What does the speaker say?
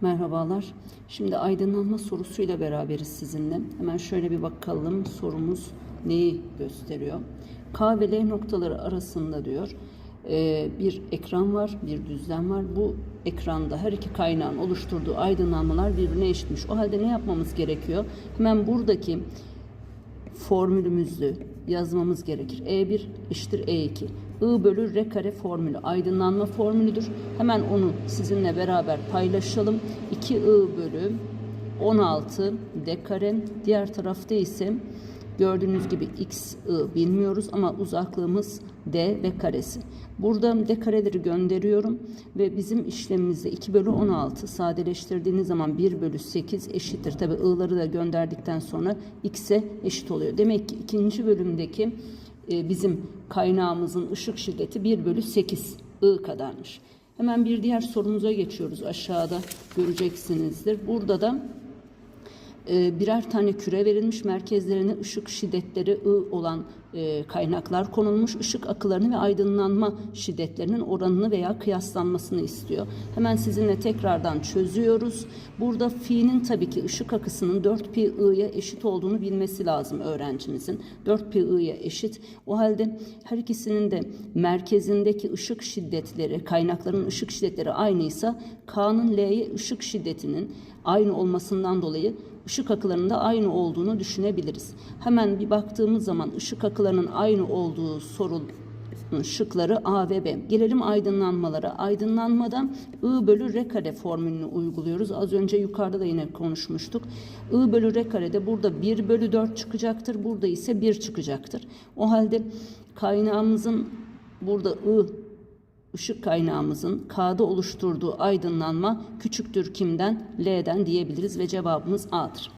Merhabalar. Şimdi aydınlanma sorusuyla beraberiz sizinle. Hemen şöyle bir bakalım sorumuz neyi gösteriyor. K ve L noktaları arasında diyor e, bir ekran var, bir düzlem var. Bu ekranda her iki kaynağın oluşturduğu aydınlanmalar birbirine eşitmiş. O halde ne yapmamız gerekiyor? Hemen buradaki formülümüzü yazmamız gerekir. E1 eşittir E2. I bölü R kare formülü aydınlanma formülüdür. Hemen onu sizinle beraber paylaşalım. 2I bölü 16 D kare. Diğer tarafta ise gördüğünüz gibi X, I bilmiyoruz ama uzaklığımız D ve karesi. Burada D kareleri gönderiyorum ve bizim işlemimizde 2 bölü 16 sadeleştirdiğiniz zaman 1 bölü 8 eşittir. Tabi I'ları da gönderdikten sonra X'e eşit oluyor. Demek ki ikinci bölümdeki e, bizim kaynağımızın ışık şiddeti 1 bölü 8 I kadarmış. Hemen bir diğer sorumuza geçiyoruz. Aşağıda göreceksinizdir. Burada da birer tane küre verilmiş merkezlerine ışık şiddetleri I olan e, kaynaklar konulmuş. Işık akılarını ve aydınlanma şiddetlerinin oranını veya kıyaslanmasını istiyor. Hemen sizinle tekrardan çözüyoruz. Burada fi'nin tabii ki ışık akısının 4 pi i'ye eşit olduğunu bilmesi lazım öğrencimizin. 4 pi i'ye eşit. O halde her ikisinin de merkezindeki ışık şiddetleri, kaynakların ışık şiddetleri aynıysa K'nın L'ye ışık şiddetinin aynı olmasından dolayı ışık akılarının da aynı olduğunu düşünebiliriz. Hemen bir baktığımız zaman ışık akılarının aynı olduğu sorul şıkları A ve B. Gelelim aydınlanmalara. Aydınlanmada I bölü R kare formülünü uyguluyoruz. Az önce yukarıda da yine konuşmuştuk. I bölü R karede burada 1 bölü 4 çıkacaktır. Burada ise 1 çıkacaktır. O halde kaynağımızın burada I ışık kaynağımızın K'da oluşturduğu aydınlanma küçüktür kimden? L'den diyebiliriz ve cevabımız A'dır.